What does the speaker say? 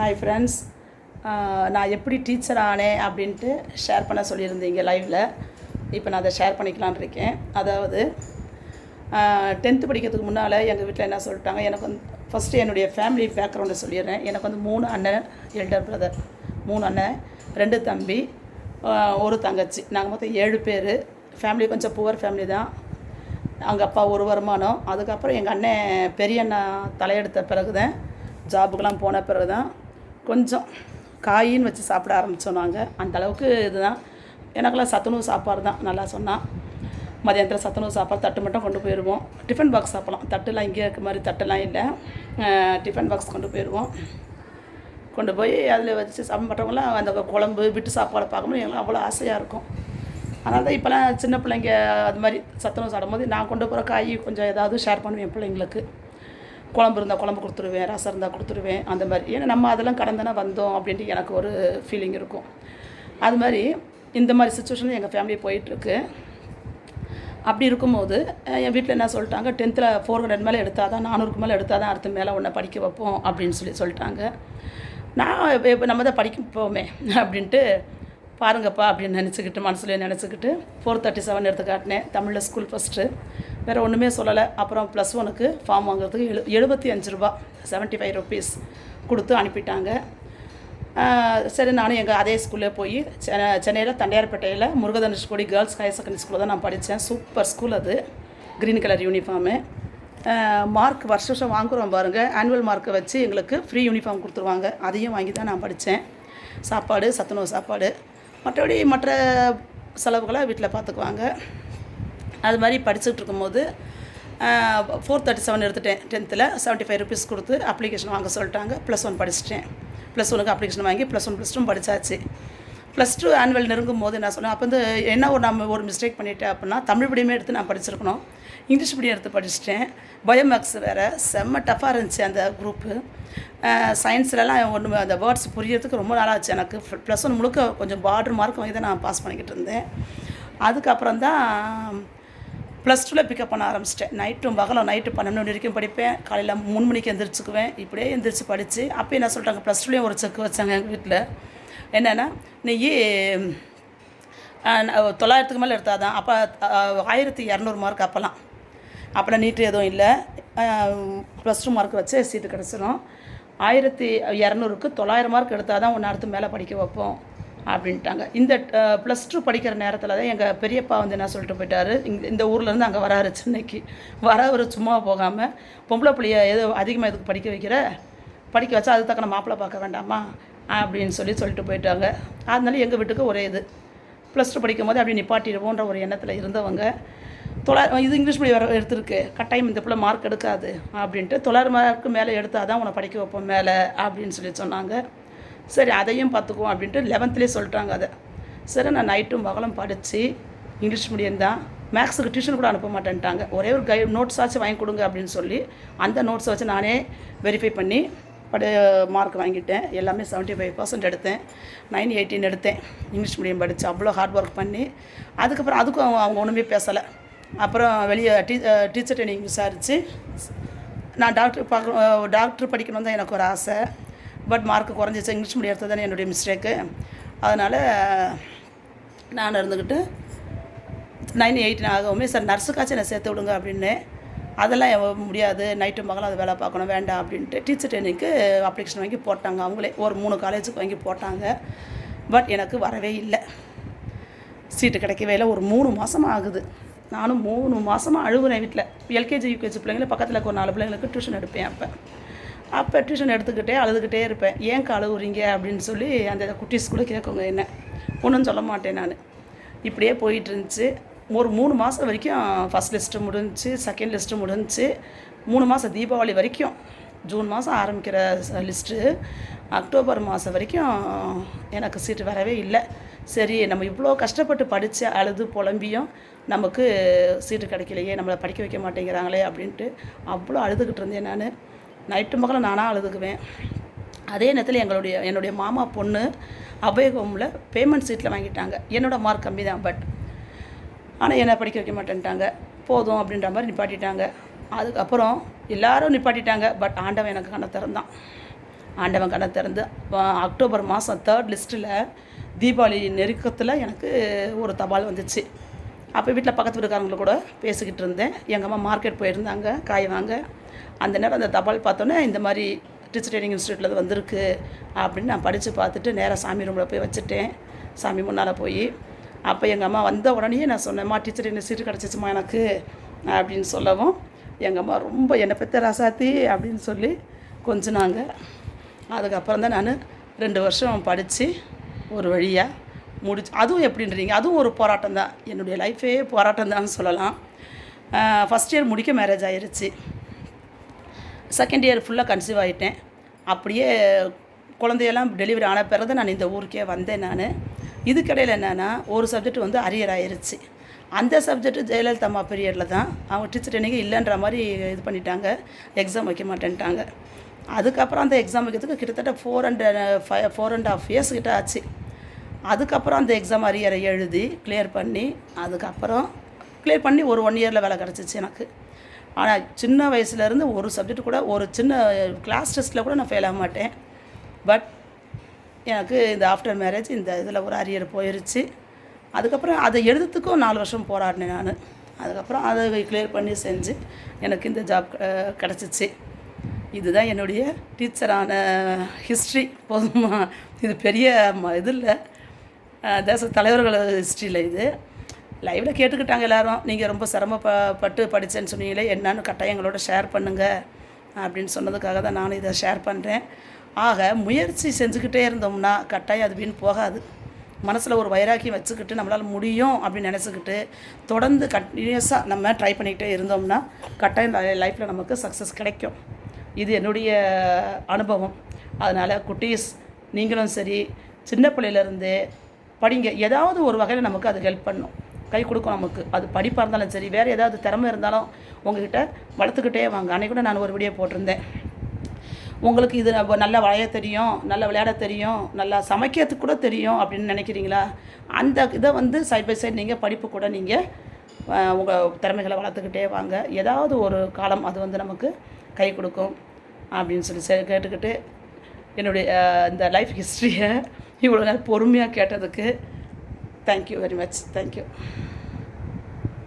Hi friends நான் எப்படி teacher ஆனேன் அப்படின்ட்டு ஷேர் பண்ண சொல்லியிருந்தீங்க லைவில் இப்போ நான் அதை ஷேர் பண்ணிக்கலான் இருக்கேன். அதாவது டென்த்து படிக்கிறதுக்கு முன்னால் எங்கள் வீட்டில் என்ன சொல்லிட்டாங்க? எனக்கு வந்து ஃபஸ்ட்டு என்னுடைய ஃபேமிலி பேக்ரவுண்டை சொல்லிடுறேன். எனக்கு வந்து மூணு அண்ணன் எல்டர் பிரதர் மூணு அண்ணன் ரெண்டு தம்பி ஒரு தங்கச்சி. நாங்கள் மொத்தம் ஏழு பேர். ஃபேமிலி கொஞ்சம் புவர் ஃபேமிலி தான். அவங்க அப்பா ஒரு வருமானம். அதுக்கப்புறம் எங்கள் அண்ணன் பெரிய அண்ணன் தலையெடுத்த பிறகு தான் ஜாபுக்கெலாம் போன பிறகு தான் கொஞ்சம் காயின்னு வச்சு சாப்பிட ஆரம்பித்தோம் நாங்கள் அந்த அளவுக்கு இதுதான். எனக்கெல்லாம் சத்துணவு சாப்பாடு தான் நல்லா சொன்னால் மதியானத்தில் சத்துணவு சாப்பாடு தட்டு மட்டும் கொண்டு போயிடுவோம் டிஃபன் பாக்ஸ் சாப்பிடலாம். தட்டுலாம் இங்கே இருக்க மாதிரி தட்டுலாம் இல்லை. டிஃபன் பாக்ஸ் கொண்டு போயிடுவோம் கொண்டு போய் அதில் வச்சு சாப்பிட்றவங்களாம் அந்த குழம்பு விட்டு சாப்பாடை பார்க்கும்போது எங்களுக்கு அவ்வளோ ஆசையாக இருக்கும். அதனால தான் இப்போலாம் சின்ன பிள்ளைங்க அது மாதிரி சத்துணவு சாப்பிடும்போது நான் கொண்டு போகிற காய் கொஞ்சம் ஏதாவது ஷேர் பண்ணுவேன் பிள்ளைங்களுக்கு. குழம்பு இருந்தால் குழம்பு கொடுத்துருவேன் ரசம் இருந்தால் கொடுத்துருவேன் அந்த மாதிரி. ஏன்னா நம்ம அதெல்லாம் கடந்தானே வந்தோம் அப்படின்ட்டு எனக்கு ஒரு ஃபீலிங் இருக்கும். அது மாதிரி இந்த மாதிரி சுச்சுவேஷன் எங்கள் ஃபேமிலி போயிட்டுருக்கு. அப்படி இருக்கும்போது என் வீட்டில் என்ன சொல்லிட்டாங்க? டென்த்தில் ஃபோர் ஹண்ட்ரட் மேலே எடுத்தால் தான் நானூறுக்கு மேலே எடுத்தால் தான் அடுத்த மேலே ஒன்றை படிக்க வைப்போம் அப்படின்னு சொல்லி சொல்லிட்டாங்க. நான் இப்போ நம்ம தான் படிக்க போவோமே அப்படின்ட்டு பாருங்கப்பா அப்படின்னு நினச்சிக்கிட்டு மனசுலேயே நினச்சிக்கிட்டு ஃபோர் தேர்ட்டி செவன் எடுத்து காட்டினேன். தமிழில் ஸ்கூல் ஃபஸ்ட்டு வேறு ஒன்றுமே சொல்லலை. அப்புறம் ப்ளஸ் ஒனுக்கு ஃபார்ம் வாங்குறதுக்கு எழு எழுபத்தி அஞ்சு ரூபா செவன்ட்டி ஃபைவ் ருபீஸ் கொடுத்து அனுப்பிட்டாங்க. சரி நானும் எங்கள் அதே ஸ்கூல்லே போய் சென்னையில் தண்டையார்பேட்டையில் முருகதனுஷ்கோடி கேர்ள்ஸ் ஹையர் செகண்டரி ஸ்கூலில் தான் நான் படித்தேன் சூப்பர் ஸ்கூல் அது. க்ரீன் கலர் யூனிஃபார்மு மார்க் வருஷ வருஷம் வாங்குறோம் பாருங்கள் ஆனுவல் மார்க்கை வச்சு எங்களுக்கு ஃப்ரீ யூனிஃபார்ம் கொடுத்துருவாங்க. அதையும் வாங்கி தான் நான் படித்தேன் சாப்பாடு சத்துணவு சாப்பாடு. மற்றபடி மற்ற செலவுகளை வீட்டில் பார்த்துக்குவாங்க அது மாதிரி படிச்சுட்டு இருக்கும்போது ஃபோர் தேர்ட்டி செவன் எடுத்துட்டேன். டென்த்தில் செவன்ட்டி ஃபைவ் ருபீஸ் கொடுத்து அப்ளிகேஷன் வாங்க சொல்லிட்டாங்க. ப்ளஸ் ஒன் படிச்சிட்டேன். ப்ளஸ் ஒனுக்கு அப்ளிகேஷன் வாங்கி ப்ளஸ் ஒன் ப்ளஸ் டூ படித்தாச்சு ப்ளஸ் டூ ஆனுவல் நெருங்கும் போது நான் சொன்னேன் அப்போ வந்து என்ன ஒரு நம்ம ஒரு மிஸ்டேக் பண்ணிட்டேன் அப்படின்னா தமிழ் மீடியமே எடுத்து நான் படிச்சிருக்கணும். இங்கிலீஷ் மீடியம் எடுத்து படிச்சிட்டேன். பயோமேக்ஸ் வேறு செம்ம டஃப்பாக இருந்துச்சு அந்த குரூப்பு சயின்ஸ்லலாம் ஒன்று அந்த வேர்ட்ஸ் புரியறதுக்கு ரொம்ப நாளாச்சு எனக்கு. ப்ளஸ் ஒன் முழுக்க கொஞ்சம் பார்டர் மார்க் வாங்கி தான் நான் பாஸ் பண்ணிக்கிட்டு இருந்தேன். அதுக்கப்புறம் தான் ப்ளஸ் டூவில் பிக்கப் பண்ண ஆரம்பிச்சிட்டேன். நைட்டும் பகலும் நைட்டு பன்னெண்டு மணி வரைக்கும் படிப்பேன். காலையில் மூணு மணிக்கு எந்திரிச்சுக்குவேன். இப்படியே எந்திரிச்சு படித்து அப்போ என்ன சொல்லிட்டாங்க ப்ளஸ் டூலேயும் ஒரு செக் வச்சாங்க எங்கள் வீட்டில் என்னென்னா நீ தொள்ளாயிரத்துக்கு மேலே எடுத்தால் தான் அப்போ ஆயிரத்தி இரநூறு மார்க் அப்போல்லாம். அப்போலாம் நீட்டு எதுவும் இல்லை. ப்ளஸ் டூ மார்க் வச்சு சீட்டு கிடச்சிரும். ஆயிரத்தி இரநூறுக்கு தொள்ளாயிரம் மார்க் எடுத்தால் தான் ஒன்று அடுத்து மேலே படிக்க வைப்போம். அப்படின்ட்டாங்க. இந்த ப்ளஸ் டூ படிக்கிற நேரத்தில் தான் எங்கள் பெரியப்பா வந்து என்ன சொல்லிட்டு போயிட்டாரு இந்த ஊர்லேருந்து அங்கே வராரு சென்னைக்கு. வரவர் சும்மா போகாமல் பொம்பளை பிள்ளைய எது அதிகமாக இதுக்கு படிக்க வைக்கிற? படிக்க வச்சா அது தக்கன மாப்பிள்ளை பார்க்க வேண்டாமா? அப்படின்னு சொல்லி சொல்லிட்டு போயிட்டாங்க. அதனால எங்கள் வீட்டுக்கு ஒரே இது. ப்ளஸ் டூ படிக்கும் போது அப்படி நிப்பாட்டிடுவோன்ற ஒரு எண்ணத்தில் இருந்தவங்க தொள்ளாயிரம் இது இங்கிலீஷ் மீடியம் வர எடுத்திருக்கு. கட்டாயம் இந்த பிள்ளை மார்க் எடுக்காது அப்படின்ட்டு தொள்ளாயிரம் மார்க்கு மேலே எடுத்தால் தான் உன்னை படிக்க வைப்போம் மேலே அப்படின்னு சொல்லி சொன்னாங்க. சரி அதையும் பார்த்துக்குவோம் அப்படின்ட்டு லெவன்த்துலேயே சொல்லிட்டாங்க அதை. சரி நான் நைட்டும் பகலும் படித்து இங்கிலீஷ் மீடியம் தான். மேக்ஸுக்கு டியூஷன் கூட அனுப்ப மாட்டேன்ட்டாங்க. ஒரே ஒரு கை நோட்ஸ் ஆச்சு வாங்கி கொடுங்க அப்படின்னு சொல்லி அந்த நோட்ஸை வச்சு நானே வெரிஃபை பண்ணி படு மார்க் வாங்கிட்டேன். எல்லாமே செவன்ட்டி ஃபைவ் பர்சன்ட் எடுத்தேன். நைன் எயிட்டின் எடுத்தேன். இங்கிலீஷ் மீடியம் படித்து அவ்வளோ ஹார்ட் ஒர்க் பண்ணி அதுக்கப்புறம் அதுக்கும் அவங்க அவங்க ஒன்றுமே பேசலை. அப்புறம் வெளியே டீ டீச்சர் ட்ரைனிங் விசாரித்து நான் டாக்டர் பார்க்க டாக்டர் படிக்கணும் தான் எனக்கு ஒரு ஆசை. பட் மார்க் குறைஞ்சிச்சு. இங்கிலீஷ் மீடியம் எடுத்தது தானே என்னுடைய மிஸ்டேக்கு அதனால் நான் இருந்துக்கிட்டு நைன் எயிட்டின் ஆகவுமே சார் நர்ஸுக்காச்சும் என்னை சேர்த்து விடுங்க அப்படின்னு. அதெல்லாம் முடியாது. நைட்டு மகளும் அது வேலை பார்க்கணும் வேண்டாம் அப்படின்ட்டு டீச்சர் ட்ரைனிங்க்கு அப்ளிகேஷன் வாங்கி போட்டாங்க. அவங்களே ஒரு மூணு காலேஜுக்கு வாங்கி போட்டாங்க. பட் எனக்கு வரவே இல்லை. சீட்டு கிடைக்கவே இல்லை. ஒரு மூணு மாதம் ஆகுது. நானும் மூணு மாதமாக அழுகுறேன் வீட்டில் எல்கேஜி யூகேஜி பிள்ளைங்கள பக்கத்தில் ஒரு நாலு பிள்ளைங்களுக்கு டியூஷன் எடுப்பேன் அப்போ. அப்போ டியூஷன் எடுத்துக்கிட்டே அழுதுகிட்டே இருப்பேன். ஏன் கழுவுறீங்க அப்படின்னு சொல்லி அந்த குட்டீஸ் கூட கேட்குங்க என்ன. ஒன்றும் சொல்ல மாட்டேன் நான். இப்படியே போயிட்டு இருந்துச்சு. ஒரு மூணு மாதம் வரைக்கும் ஃபஸ்ட் லிஸ்ட்டு முடிஞ்சு செகண்ட் லிஸ்ட்டு முடிஞ்சு மூணு மாதம் தீபாவளி வரைக்கும். ஜூன் மாதம் ஆரம்பிக்கிற லிஸ்ட்டு அக்டோபர் மாதம் வரைக்கும் எனக்கு சீட்டு வரவே இல்லை. சரி நம்ம இவ்வளோ கஷ்டப்பட்டு படித்து அழுது புலம்பியும் நமக்கு சீட்டு கிடைக்கலையே நம்மளை படிக்க வைக்க மாட்டேங்கிறாங்களே அப்படின்ட்டு அவ்வளோ அழுதுகிட்டு இருந்தேன் நான். நைட்டு மகளும் நானாக அழுதுக்குவேன். அதே நேரத்தில் எங்களுடைய என்னுடைய மாமா பொண்ணு அபயகோமில் பேமெண்ட் சீட்டில் வாங்கிட்டாங்க. என்னோடய மார்க் கம்மி தான் பட் ஆனால் என்னை படிக்க வைக்க மாட்டேன்ட்டாங்க. போதும் அப்படின்ற மாதிரி நிப்பாட்டிட்டாங்க. அதுக்கப்புறம் எல்லாரும் நிப்பாட்டிட்டாங்க பட் ஆண்டவன் எனக்கு கண்ணை திறந்தான். ஆண்டவன் கண்ணை திறந்து அக்டோபர் மாதம் தேர்ட் லிஸ்ட்டில் தீபாவளி நெருக்கத்தில் எனக்கு ஒரு தபால் வந்துச்சு. அப்போ வீட்டில் பக்கத்து வீட்டுக்காரங்கள கூட பேசிக்கிட்டு இருந்தேன். எங்கள் அம்மா மார்க்கெட் போயிருந்தாங்க காய் வாங்க. அந்த நேரம் அந்த தபால் பார்த்தோன்னே இந்த மாதிரி டீச்சர் ட்ரைனிங் இன்ஸ்டியூட்டில் வந்திருக்கு அப்படின்னு நான் படித்து பார்த்துட்டு நேராக சாமி ரூமில் போய் வச்சுட்டேன். சாமி முன்னால் போய் அப்போ எங்கள் அம்மா வந்த உடனே நான் சொன்னேம்மா டீச்சர் என்ன சீட்டு கிடச்சிச்சுமா எனக்கு? அப்படின்னு சொல்லவும் எங்கள் அம்மா ரொம்ப என்னை பெற்ற ரசாத்தி அப்படின்னு சொல்லி கொஞ்சினாங்க. அதுக்கப்புறம் தான் நான் ரெண்டு வருஷம் படித்து ஒரு வழியாக முடிச்சு அதுவும் எப்படின்றீங்க? அதுவும் ஒரு போராட்டம் தான் என்னுடைய லைஃபே போராட்டம் தான் சொல்லலாம் ஃபஸ்ட் இயர் முடிக்க மேரேஜ் ஆகிருச்சு செகண்ட் இயர் ஃபுல்லாக கன்சீவ் ஆகிட்டேன் அப்படியே குழந்தையெல்லாம் டெலிவரி ஆன பிறகு நான் இந்த ஊருக்கே வந்தேன் நான். இதுக்கிடையில் என்னென்னா ஒரு சப்ஜெக்ட் வந்து அரியர் ஆயிடுச்சு அந்த சப்ஜெக்ட் ஜெயலலிதா அம்மா பீரியடில் தான் அவங்க டீச்சர் ட்ரைனிங் இல்லைன்ற மாதிரி இது பண்ணிட்டாங்க. எக்ஸாம் வைக்க மாட்டேன்ட்டாங்க. அதுக்கப்புறம் அந்த எக்ஸாம் வைக்கிறதுக்கு கிட்டத்தட்ட four and five four and half years கிட்ட ஆச்சு. அதுக்கப்புறம் அந்த எக்ஸாம் அரியரை எழுதி கிளியர் பண்ணி அதுக்கப்புறம் கிளியர் பண்ணி ஒரு ஒன் இயரில் வேலை கிடச்சிச்சு எனக்கு. ஆனால் சின்ன வயசுலேருந்து ஒரு சப்ஜெக்ட் கூட ஒரு சின்ன கிளாஸ் டெஸ்ட்டில் கூட நான் ஃபெயில் ஆக மாட்டேன். பட் எனக்கு இந்த ஆஃப்டர் மேரேஜ் இந்த இதில் ஒரு அரியர் போயிருச்சு. அதுக்கப்புறம் அதை எழுதுறதுக்கும் நாலு வருஷம் போராடினேன் நான். அதுக்கப்புறம் அதை கிளியர் பண்ணி செஞ்சு எனக்கு இந்த ஜாப் கிடச்சிச்சு. இதுதான் என்னுடைய டீச்சரான ஹிஸ்ட்ரி போதுமா? இது பெரிய ம இது இல்லை. தேச தலைவர்கள் ஹிஸ்ட்ரியில் இது. லைவில் கேட்டுக்கிட்டாங்க எல்லோரும். நீங்கள் ரொம்ப சிரமப்பட்டு படித்தேன்னு சொன்னீங்களே என்னன்னு கட்டாயம் எங்களோட ஷேர் பண்ணுங்கள் அப்படின்னு சொன்னதுக்காக தான் நானும் இதை ஷேர் பண்ணுறேன் ஆக முயற்சி செஞ்சுக்கிட்டே இருந்தோம்னா கட்டாயம் அது வீண் போகாது. மனசில் ஒரு வைராக்கியம் வச்சுக்கிட்டு நம்மளால் முடியும் அப்படின்னு நினச்சிக்கிட்டு தொடர்ந்து கண்டினியூஸாக நம்ம ட்ரை பண்ணிக்கிட்டே இருந்தோம்னா கட்டாயம் லைஃப்பில் நமக்கு சக்ஸஸ் கிடைக்கும். இது என்னுடைய அனுபவம். அதனால் குட்டீஸ் நீங்களும் சரி சின்ன பிள்ளையிலேருந்தே படிங்க. ஏதாவது ஒரு வகையில் நமக்கு அது ஹெல்ப் பண்ணும். கை கொடுக்கும் நமக்கு. அது படிப்பாக இருந்தாலும் சரி வேறு ஏதாவது திறமை இருந்தாலும் உங்ககிட்ட வளர்த்துக்கிட்டே வாங்க. அன்னைக்கு கூட நான் ஒரு வீடியோ போட்டிருந்தேன். உங்களுக்கு இது நல்லா வளைய தெரியும் நல்லா விளையாட தெரியும் நல்லா சமைக்கிறதுக்கு கூட தெரியும் அப்படின்னு நினைக்கிறீங்களா? அந்த இதை வந்து சைட் பை சைடு நீங்கள் படிப்பு கூட நீங்கள் உங்கள் திறமைகளை வளர்த்துக்கிட்டே வாங்க. ஏதாவது ஒரு காலம் அது வந்து நமக்கு கை கொடுக்கும் அப்படின்னு சொல்லி கேட்டுக்கிட்டு என்னுடைய இந்த லைஃப் ஹிஸ்ட்ரியை இவ்வளோ நேரம் பொறுமையாக கேட்டதுக்கு தேங்க்யூ வெரி மச் தேங்க்யூ